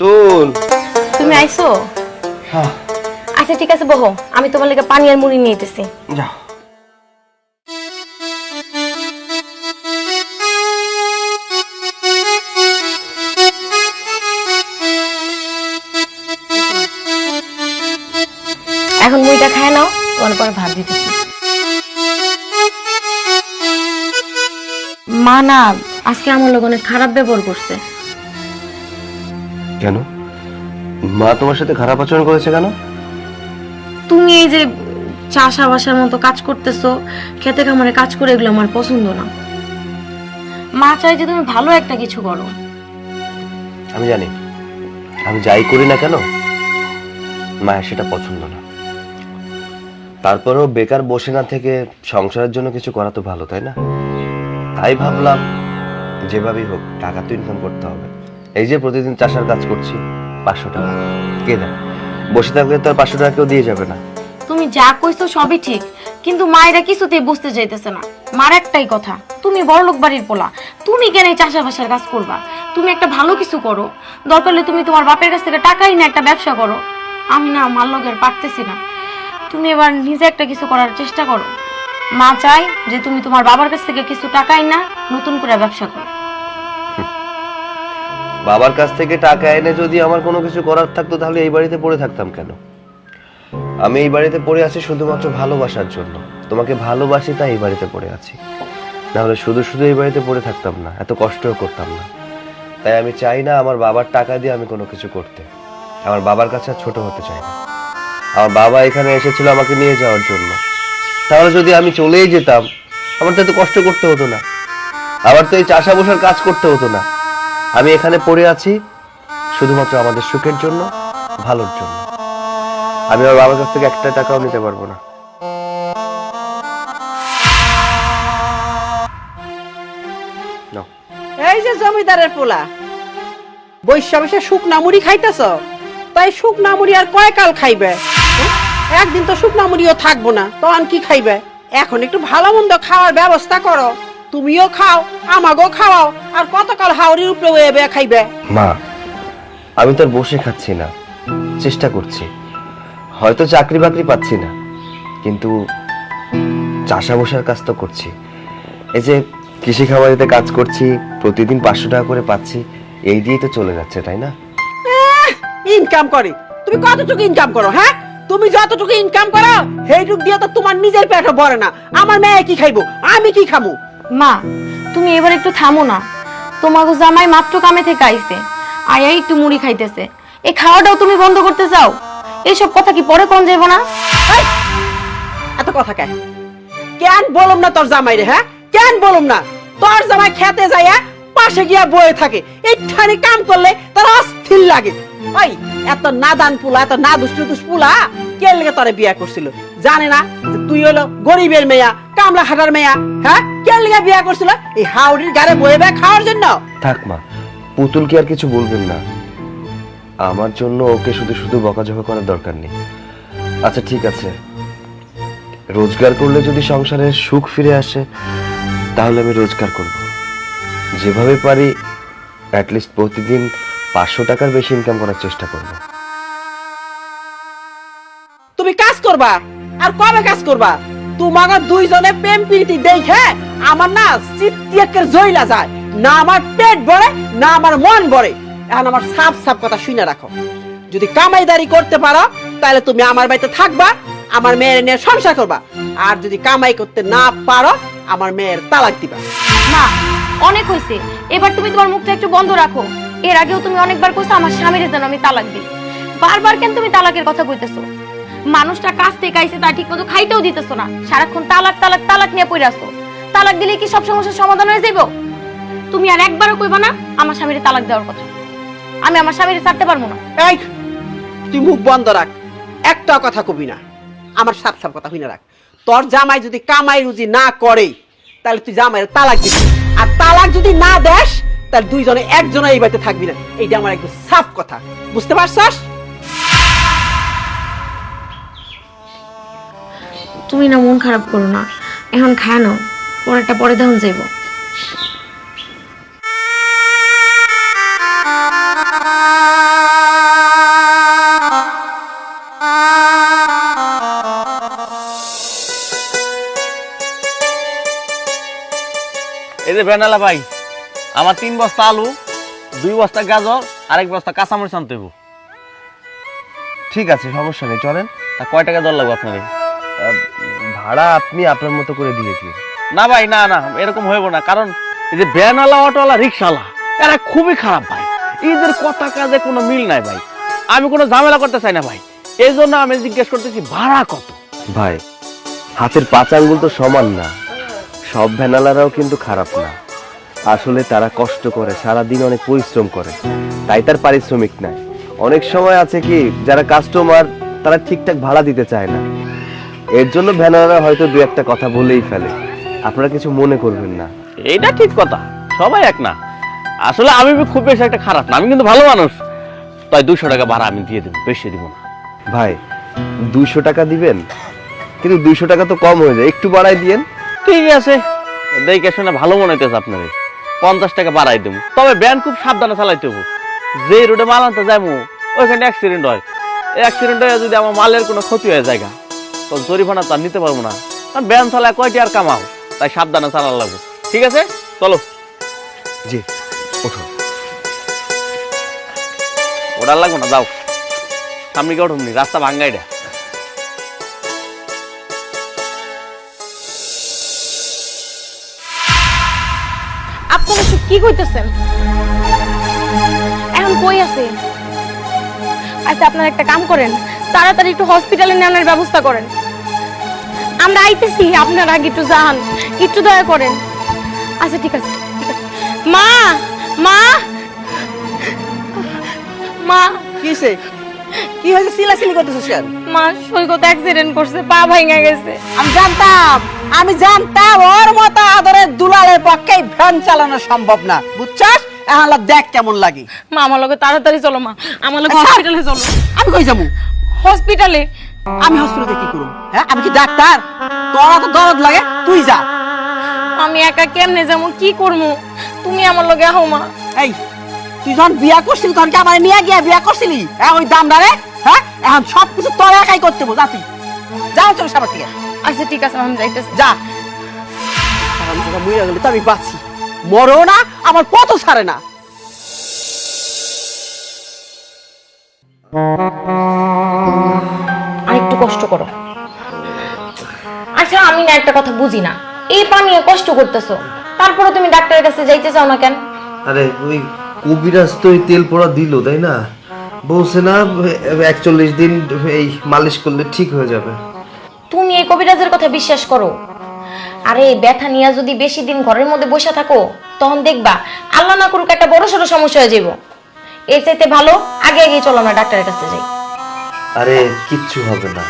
তুন। তুমি আইছো? হ্যাঁ। আচ্ছা ঠিক আছে বহো। আমি তোমার লেগে পানি আর মুড়ি নিয়ে যাও এখন মুড়িটা খায় নাও তোমার পরে ভাত দিতেছি। মা না আজকে আমার লোক অনেক খারাপ ব্যবহার করছে। কেন? মা তোমার সাথে খারাপ আচরণ করেছে কেন? তুমি এই যে চাষাবাসার মতো কাজ করতেছো খেতে খামারে কাজ করে এগুলো আমার পছন্দ না। মা চাই যে তুমি ভালো একটা কিছু করো। আমি জানি। আমি যাই করি না কেন মায়ের সেটা পছন্দ না। তারপরেও বেকার বসে না থেকে সংসারের জন্য কিছু করা তো ভালো তাই না? তাই ভাবলাম যেভাবেই হোক টাকা তো ইনকাম করতে হবে। এই যে প্রতিদিন চাষার কাজ করছি, পাঁচশো টাকা। কে দেয়? বসে থাকলে তো আর পাঁচশো টাকা কেউ দিয়ে যাবে না। তুমি যা কইছো সবই ঠিক, কিন্তু মায়েরা কিছুতেই বুঝতে চাইতেছে না। মার একটাই কথা, তুমি বড়লোক বাড়ির পোলা, তুমি কেন এই চাষাবাসার কাজ করবা? তুমি একটা ভালো কিছু করো। দরকার হলে তুমি তোমার বাপের কাছ থেকে টাকাই না একটা ব্যবসা করো। আমি না মার লোকের পারতেছি না। তুমি এবার নিজে একটা কিছু করার চেষ্টা করো। মা চাই যে তুমি তোমার বাবার কাছ থেকে কিছু টাকাই না, নতুন করে ব্যবসা করো। বাবার কাছ থেকে টাকা এনে যদি আমার কোনো কিছু করার থাকতো, তাহলে এই বাড়িতে পড়ে থাকতাম কেন? আমি এই বাড়িতে পড়ে আছি শুধুমাত্র ভালোবাসার জন্য। তোমাকে ভালোবাসি, তাই এই বাড়িতে পড়ে আছি। নাহলে শুধু শুধু এই বাড়িতে পড়ে থাকতাম না, এত কষ্টও করতাম না। তাই আমি চাই না আমার বাবার টাকা দিয়ে আমি কোনো কিছু করতে। আমার বাবার কাছে আর ছোট হতে চাই না। আমার বাবা এখানে এসেছিল আমাকে নিয়ে যাওয়ার জন্য। তাহলে যদি আমি চলেই যেতাম, আমার তো এত কষ্ট করতে হতো না। আবার তো এই চাষা বসার কাজ করতে হতো না। আমি এখানে পড়ে আছি শুধুমাত্র আমাদের সুখের জন্য, ভালোর জন্য। আমি আমার বাবার কাছ থেকে একটা টাকাও নিতে পারব না। এই যে জমিদারের পোলা বৈশা বৈশা শুকনা মুড়ি খাইতেছ? তাই শুকনা মুড়ি আর কয় কাল খাইবে? একদিন তো শুকনা মুড়িও থাকব না, তখন কি খাইবে? এখন একটু ভালো মন্দ খাওয়ার ব্যবস্থা করো। তুমিও খাও আমাকেও খাওয়াও আর কতকাল হাওড়ির উপরে বেয়ে খাইবে? মা আমি তো আর বসে খাচ্ছি না। চেষ্টা করছি। হয়তো চাকরি বাকরি পাচ্ছি না। কিন্তু চাষা বসার কাজ তো করছি। এই যে কৃষি খামারিতে কাজ করছি প্রতিদিন পাঁচশো টাকা করে পাচ্ছি এই দিয়েই তো চলে যাচ্ছে তাই না? ইনকাম করে। তুমি কতটুকু ইনকাম করো হ্যাঁ? তুমি যতটুকু ইনকাম করো সেইটুক দিয়ে তো তোমার নিজের পেটে ভরে না। আমার মেয়ে কি খাইবো? আমি কি খামু? মা, তুমি এবার একটু থামো না। তোমাকে জামাই মাত্র কামে থেকে আইছে। আয়া একটু মুড়ি খাইতেছে। এই খাওয়াটাও তুমি বন্ধ করতে চাও? এইসব কথা কি পরে কোন যাব না? এত কথা কেন? কেন বলুম না তোর জামাই রে হ্যাঁ? কেন বলুম না? তোর জামাই খেতে যাইয়া পাশে গিয়া বয়ে থাকে। এইখানে কাম করলে তার অস্থির লাগে। ওই এত নাদান পুলা এত না দুষ্টু দুষ পুলা কে লেগে তোরে বিয়া করছিল? জানে না তুই হলো গরিবের মেয়া কামলা খাটার মেয়া হ্যাঁ? কে লেগে বিয়া করছিল? এই হাওড়ির গাড়ে বয়ে বয়ে খাওয়ার জন্য। থাক মা পুতুল কি আর কিছু বলবেন না। আমার জন্য ওকে শুধু শুধু বকাঝকা করার দরকার নেই। আচ্ছা ঠিক আছে। রোজগার করলে যদি সংসারে সুখ ফিরে আসে তাহলে আমি রোজগার করব। যেভাবে পারি অ্যাটলিস্ট প্রতিদিন পাঁচশো টাকার বেশি ইনকাম করার চেষ্টা করব। তুমি কাজ করবা আর কবে কাজ করবা? তোমাকে দুইজনে প্রেম প্রীতি দেখে আমার না চিত্তিয়েকের জইলা যায়। না আমার পেট ভরে, না আমার মন ভরে। এখন আমার সাপ সাপ কথা শুনে রাখো। যদি কামাইদারি করতে পারো, তাহলে তুমি আমার বাড়িতে থাকবা, আমার মেয়ের নিয়ে সংসার করবা। আর যদি কামাই করতে না পারো, আমার মেয়ের তালাক দিবা। মা, অনেক হয়েছে এবার তুমি তোমার মুখটা একটু বন্ধ রাখো। এর আগেও তুমি অনেকবার কইছো, আমার স্বামীর যেন আমি তালাক দিই। বারবার কেন তুমি তালাকের কথা কইতেছো? মানুষটা কাজ থেকে আইছে, তা ঠিক মতো খাইতেও দিতেছো না। সারাক্ষণ তালাক তালাক তালাক নিয়ে পড়ে আসো তালাক দিলে কি সব সমস্যার সমাধান হয়ে যাইব? তুমি আর একবারও কইবা না, আমার স্বামীর তালাক দেওয়ার কথা। আমি আমার স্বামীর ছাড়তে পারব না। এই, তুই মুখ বন্ধ রাখ। একটা কথা কবি না। আমার সাপ সাপ কথা হইনা রাখ। তোর জামাই যদি কামাই রুজি না করে, তাহলে তুই জামাইয়ের তালাক দিবি। আর তালাক যদি না দেস, তাহলে দুইজনে একজনে এই বাড়িতে থাকবি না। এইটা আমার একদম সাফ কথা। বুঝতে পারছস? তুমি না মন খারাপ করো না। এখন খায় নাও, পরেরটা পরে তখন যাইব। এই যে বেনালা ভাই, আমার তিন বস্তা আলু, দুই বস্তা গাজর আর এক বস্তা কাঁচামরিচ আনতে হইব। ঠিক আছে, সমস্যা নেই, চলেন। তা কয় টাকা দর লাগবে আপনাদের? ভাড়া আপনি আপনার মতো করে দিয়ে দিন না ভাই না না এরকম হইব না। কারণ এই যে ভ্যানওয়ালা অটোওয়ালা রিক্সাওয়ালা এরা খুবই খারাপ ভাই। এদের কথা কাজে কোনো মিল নাই ভাই। আমি কোনো ঝামেলা করতে চাই না ভাই। এই জন্য আমি জিজ্ঞেস করতেছি ভাড়া কত? ভাই হাতের পাঁচ আঙ্গুল তো সমান না। সব ভ্যানালারাও কিন্তু খারাপ না। আসলে তারা কষ্ট করে সারা দিন অনেক পরিশ্রম করে। তাই তার পারিশ্রমিক নাই। অনেক সময় আছে কি যারা কাস্টমার তারা ঠিকঠাক ভাড়া দিতে চায় না। এর জন্য ভ্যানালারা হয়তো দু একটা কথা বলেই ফেলে। আপনারা কিছু মনে করবেন না। এইটা ঠিক কথা। সবাই এক না। আসলে আমি খুব বেশি একটা খারাপ না। আমি কিন্তু ভালো মানুষ। তাই দুশো টাকা ভাড়া আমি দিয়ে দেবো। বেশি দিব না। ভাই দুইশো টাকা দিবেন? কিন্তু দুইশো টাকা তো কম হয়ে যায়। একটু বাড়াই দিয়েন। ঠিক আছে। দেখে শুনে ভালো মনে হইতেছে আপনার। পঞ্চাশ টাকা বাড়াই দেবো। তবে ব্যান খুব সাবধানে চালাইতে হব। যে রোডে মাল আনতে যাব ওইখানে অ্যাক্সিডেন্ট হয়। অ্যাক্সিডেন্ট হয়ে যদি আমার মালের কোনো ক্ষতি হয়ে যায় তো জরিমানা তো আর নিতে পারব না। কারণ ব্যান চালায় কয়টি আর কামাও তাই সাবধানে চালান লাগবো। ঠিক আছে? চলো। জি ওঠো। ওটার লাগবো না যাও। সামনে গিয়ে উঠুন রাস্তা ভাঙ্গাইটা আপনারা সব কি কইতেছেন? এখন কই আছে? আচ্ছা আপনারা একটা কাম করেন তাড়াতাড়ি একটু হসপিটালে নেওয়ার ব্যবস্থা করেন। আমরা আইতেছি আপনারা আগে একটু যান একটু দয়া করেন। আচ্ছা ঠিক আছে মা মা মা। কিসে কি হয়েছে সিলাসিলি করতেছিস কেন? মা সৈকত অ্যাক্সিডেন্ট করছে পা ভাঙা গেছে। আমি জানতাম আমি জানতাম ওর মতো আদরের দুলালের পক্ষে ভ্যান চালানো সম্ভব না। বুঝছস? এখন দেখ কেমন লাগে। মা আমার লগে তাড়াতাড়ি চলো মা। আমার লগে আচ্ছা। হসপিটালে চলো। আমি কই যাব? হসপিটালে আমি হসপিটালে কি করব? হ্যাঁ? আমি কি ডাক্তার? তোরা তো দরদ লাগে? তুই যা। আমি একা কেমনে যাব? কি করব? তুমি আমার লগে আহো মা। এই তুই যখন বিয়া করছিলি তখন কি আমার নিয়ে গিয়া বিয়া করছিলি? হ্যাঁ ওই দামদারে হ্যাঁ? এখন সব কিছু তোর একাই করতে বল যা তুই। যাও চল সাবার থেকে আচ্ছা ঠিক আছে আমি যাইতেছি। যা। কারণ তোরা মরে গেলে তো আমি বাঁচি। মরো না আমার পথও ছাড়ে না। একটু কষ্ট করো। আচ্ছা আমি না একটা কথা বুঝি না। এই পা নিয়ে কষ্ট করতেছো। তারপরে তুমি ডাক্তারের কাছে যাইতে চাও না কেন? আরে ওই কবিরাজ তো ওই তেল পোড়া দিল তাই না? বলছে না একচল্লিশ দিন এই মালিশ করলে ঠিক হয়ে যাবে। তুমি এই কবিরাজের কথা বিশ্বাস করো। আরে ব্যথা নিয়ে যদি বেশি দিন ঘরের মধ্যে বসে থাকো তখন দেখবা আল্লাহ না করুক একটা বড় সড়ো সমস্যা হয়ে যাব এর চাইতে ভালো আগে আগে চলো না ডাক্তারের কাছে যাই। আরে, কিচ্ছু হবে না।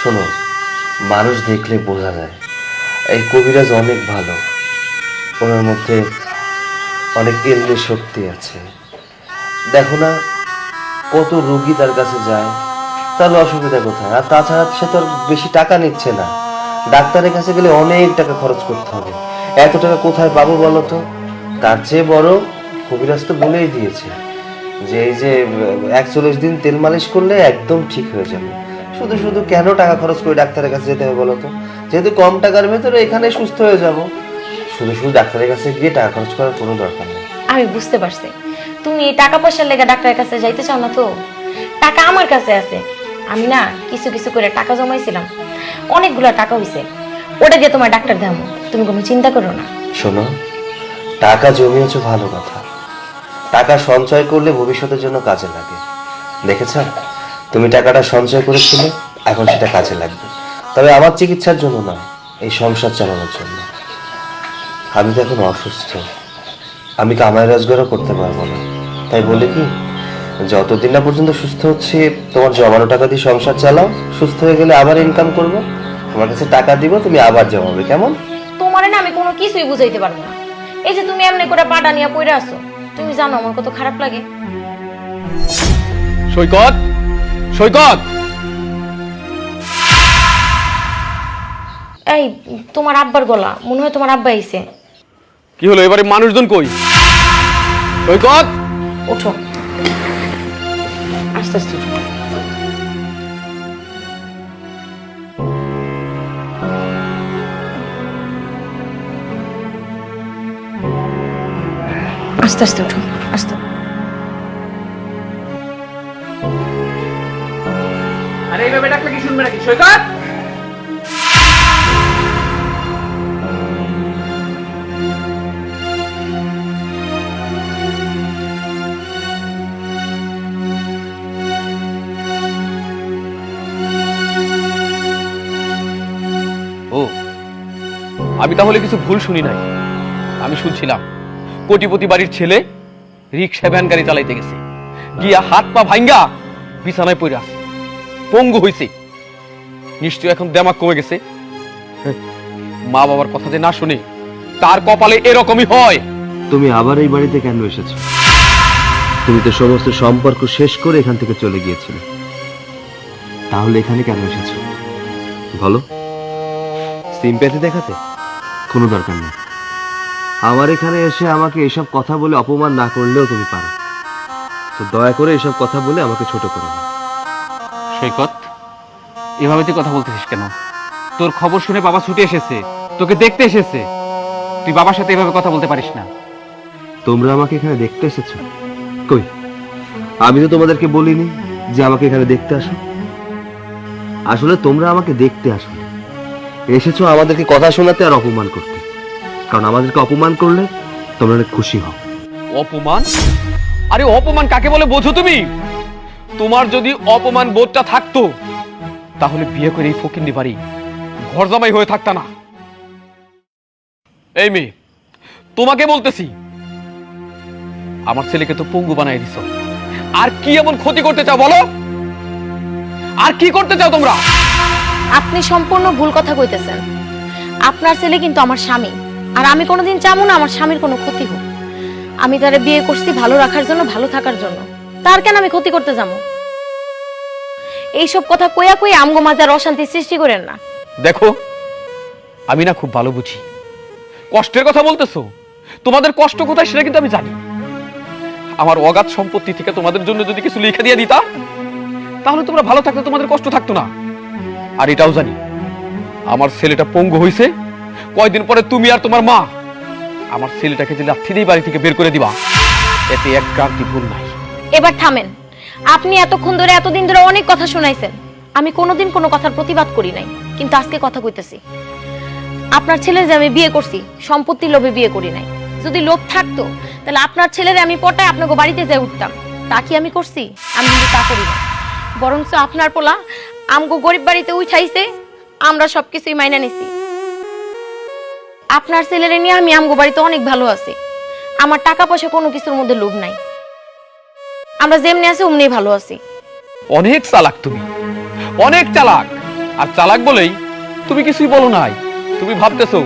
শোনো, মানুষ দেখলে বোঝা যায়, এই কবিরাজ অনেক ভালো। ওনার মধ্যে অনেক এলমি শক্তি আছে। দেখো না, কত রোগী তার কাছে যায়, তাহলে অসুবিধা কোথায়? আর তাছাড়া সে তো বেশি টাকা নিচ্ছে না। ডাক্তারের কাছে গেলে অনেক টাকা খরচ করতে হবে। এত টাকা কোথায় পাবো বলো তো? তার চেয়ে বড় কবিরাজ তো বলেই দিয়েছে। যে এই যে একচল্লিশ দিন তেল মালিশ করলে একদম ঠিক হয়ে যাবে। শুধু শুধু কেন টাকা খরচ করে ডাক্তারের কাছে যেতে হবে বলো তো? যেহেতু কম টাকার ভেতরে এখানে সুস্থ হয়ে যাব। শুধু শুধু ডাক্তারের কাছে গিয়ে টাকা খরচ করার কোনো দরকার নেই। আমি বুঝতে পারছি। তুমি এই টাকা পয়সার লেগে ডাক্তারের কাছে যাইতে চাও না তো? টাকা আমার কাছে আছে। আমি না কিছু কিছু করে টাকা জমাইছিলাম। অনেকগুলো টাকা হইছে। ওটা দিয়ে তোমার ডাক্তার দেখাবো। তুমি কোনো চিন্তা করো না। শোনো টাকা জমিয়েছো ভালো কথা। টাকা সঞ্চয় করলে ভবিষ্যতের জন্য কাজে লাগে। দেখেছ? তুমি টাকাটা সঞ্চয় করেছিলে, এখন সেটা কাজে লাগবে। তবে আমার চিকিৎসার জন্য না, এই সংসার চালানোর জন্য। আমি তো এখন অসুস্থ। আমি কামাই রোজগারও করতে পারব না। তাই বলে কি, যতদিন না পর্যন্ত সুস্থ হচ্ছে, তোমার জমানো টাকা দিয়ে সংসার চালাও, সুস্থ হয়ে গেলে আবার ইনকাম করব। তোমার কাছে টাকা দিব, তুমি আবার জমাবে, কেমন? তোমারে না আমি কোনো কিছুই বুঝাইতে পারব না। এই যে তুমি এমনি করে পাটা নিয়ে পড়ে আসো তুমি জানো আমার কত খারাপ লাগে। সৈকত সৈকত! এই তোমার আব্বার গলা মনে হয় তোমার আব্বা আইছে। কি হলো এবারে মানুষজন কই? সৈকত! ওঠো। আস্তে আস্তে আস্তে আস্তে উঠুন আস্তে। আরে এইভাবে ডাকলে কি শুনবে নাকি? সৈকত! ও আমি তাহলে কিছু ভুল শুনি নাই। আমি শুনছিলাম। কোটিপতি বাড়ির ছেলে রিক্সা ভ্যান গাড়ি চালাইতে গেছে। গিয়া হাত পা ভাঙ্গা বিছানায় পড়ে আছে। পঙ্গু হইছে। নিশ্চয় এখন দেমাক কমে গেছে। হ্যাঁ, মা বাবার কথা যে না শুনে তার কপালে এরকমই হয়। তুমি আবার এই বাড়িতে কেন এসেছ? তুমি তো সমস্ত সম্পর্ক শেষ করে এখান থেকে চলে গিয়েছিলে। তাহলে এখানে কেন এসেছ? বলো। সিম্প্যাথি দেখাতে কোনো দরকার নেই। আমার এখানে এসে আমাকে এসব কথা বলে অপমান না করলেও তুমি পারো। তো দয়া করে এসব কথা বলে আমাকে ছোট করো না। সৈকত এভাবে তুই কথা বলতেছিস কেন? তোর খবর শুনে বাবা ছুটে এসেছে তোকে দেখতে এসেছে। তুই বাবার সাথে এভাবে কথা বলতে পারিস না। তোমরা আমাকে এখানে দেখতে এসেছ? কই? আমি তো তোমাদেরকে বলিনি যে আমাকে এখানে দেখতে আসো। আসলে তোমরা আমাকে দেখতে আসো। এসেছ আমাদেরকে কথা শোনাতে আর অপমান করতে। কারণ আমাদেরকে অপমান করলে তোমরা অনেক খুশি হও। অপমান? আরে অপমান কাকে বলে বোঝো তুমি? তোমার যদি অপমান বোধটা থাকতো তাহলে বিয়ে করে এই ফকিন্নি বাড়ি ঘর জামাই হয়ে থাকতা না। এই মেয়ে তোমাকে বলতেছি আমার ছেলেকে তো পঙ্গু বানাই দিছ। আর কি এমন ক্ষতি করতে চাও বলো? আর কি করতে চাও তোমরা? আপনি সম্পূর্ণ ভুল কথা কইতেছেন। আপনার ছেলে কিন্তু আমার স্বামী। আর আমি কোনোদিন চাবো না, আমার স্বামীর কোনো ক্ষতি হোক। আমি তারে বিয়ে করছি ভালো রাখার জন্য, ভালো থাকার জন্য। তার কেন আমি ক্ষতি করতে যাব? এইসব কথা কইয়া কইয়া আমগো মাঝে অশান্তি সৃষ্টি করেন না। দেখো, আমি না খুব ভালো বুঝি। কষ্টের কথা বলতেছো? তোমাদের কষ্ট কোথায় সেটা কিন্তু আমি জানি। আমার অগাধ সম্পত্তি থেকে তোমাদের জন্য যদি কিছু লিখে দিয়ে দিতা, তাহলে তোমরা ভালো থাকতো তোমাদের কষ্ট থাকতো না। আর এটাও জানি, আমার ছেলেটা পঙ্গু হইছে কয়দিন পরে তুমি আর তোমার মা আমার ছেলেটাকে যে লাথি বাড়ি থেকে বের করে দিবা, এতে এক ক্রান্তি ভুল নাই। এবার থামেন। আপনি এতক্ষণ ধরে এতদিন ধরে অনেক কথা শুনাইছেন। আমি কোনোদিন কোনো কথার প্রতিবাদ করি নাই, কিন্তু আজকে কথা কইতেছি। আপনার ছেলে যে আমি বিয়ে করছি, সম্পত্তির লোভে বিয়ে করি নাই। যদি লোভ থাকতো, তাহলে আপনার ছেলের আমি পটায় আপনাকে বাড়িতে যাই উঠতাম। তা কি আমি করছি? আমি কিন্তু তা করি না বরঞ্চ আপনার পোলা আমগো গরিব বাড়িতে উঠাইছে, আমরা সবকিছুই মাইনা নিছি। আপনার ছেলেরে নিয়ে আমি আমগো বাড়িতে অনেক ভালো আছি। আমার টাকা পয়সা কোনো কিছুর মধ্যে লোভ নাই। আমরা যেমনি আছি অমনি ভালো আছি। অনেক চালাক তুমি। অনেক চালাক। আর চালাক বলেই তুমি কিছুই বলো নাই। তুমি ভাবতেছো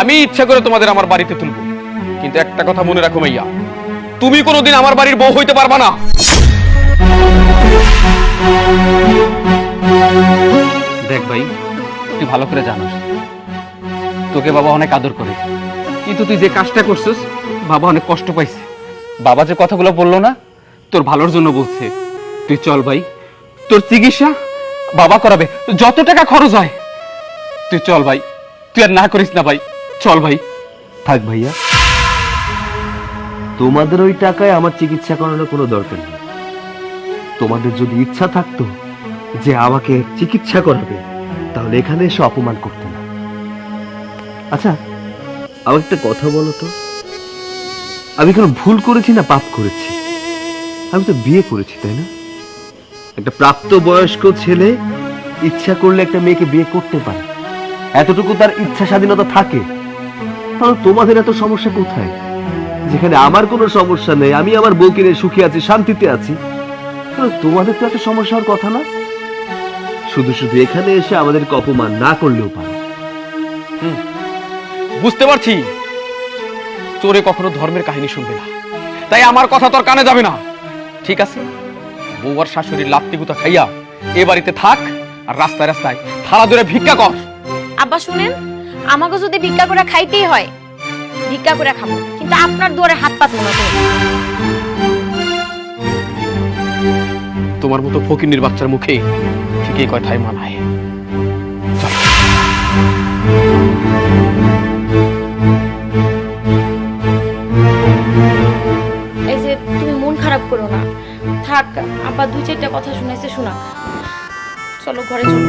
আমি ইচ্ছা করে তোমাদের আমার বাড়িতে তুলবো। কিন্তু একটা কথা মনে রাখো মাইয়া তুমি কোনোদিন আমার বাড়ির বউ হইতে পারবা না। দেখ ভাই তুই ভালো করে জানোস। তোকে বাবা অনেক আদর করে। কিন্তু তুই যে কাজটা করছিস, বাবা অনেক কষ্ট পাইছে। বাবা যে কথাগুলো বলল না, তোর ভালোর জন্য বলছে। তুই চল ভাই, তোর চিকিৎসা বাবা করাবে। যত টাকা খরচ হয়, তুই চল ভাই, তুই আর না করিস না ভাই, চল ভাই। থাক ভাইয়া। তোমাদের ওই টাকায় আমার চিকিৎসা করানোর কোনো দরকার নেই। তোমাদের যদি ইচ্ছা থাকতো যে আমাকে চিকিৎসা করাবে, তাহলে এখানে এসে অপমান করতে না আচ্ছা আমাকে একটা কথা বলো তো। আমি কোনো ভুল করেছি না পাপ করেছি? আমি তো বিয়ে করেছি, তাই না? একটা প্রাপ্ত বয়স্ক ছেলে ইচ্ছা করলে একটা মেয়েকে বিয়ে করতে পারে। এতটুকু তার ইচ্ছা স্বাধীনতা থাকে। তাহলে তোমাদের এত সমস্যা কোথায়? যেখানে আমার কোনো সমস্যা নেই, আমি আমার বউকে নিয়ে সুখী আছি, শান্তিতে আছি। তোমাদের তো এত সমস্যা হওয়ার কথা না? শুধু শুধু এখানে এসে আমাদেরকে অপমান না করলেও পারে। বুঝতে পারছি? চোরে কখনো ধর্মের কাহিনী শুনবে না। তাই আমার কথা তোর কানে যাবে না। ঠিক আছে? বউ আর শাশুড়ির লাত্তি গুতা খাইয়া এ বাড়িতে থাক আর রাস্তায় রাস্তায় থালা ধরে ভিক্ষা কর। আব্বা শুনেন আমাকে যদি ভিক্ষা করে খাইতেই হয় ভিক্ষা করে খাব। কিন্তু আপনার দুয়ারে হাত পাতবো না তোমার মতো ফকিন্নির বাচ্চার মুখে ঠিকই কয় ঠাই মানায় চল। আব্বা দুই চারটা কথা শুনেছে শোনা। চলো ঘরে চলো।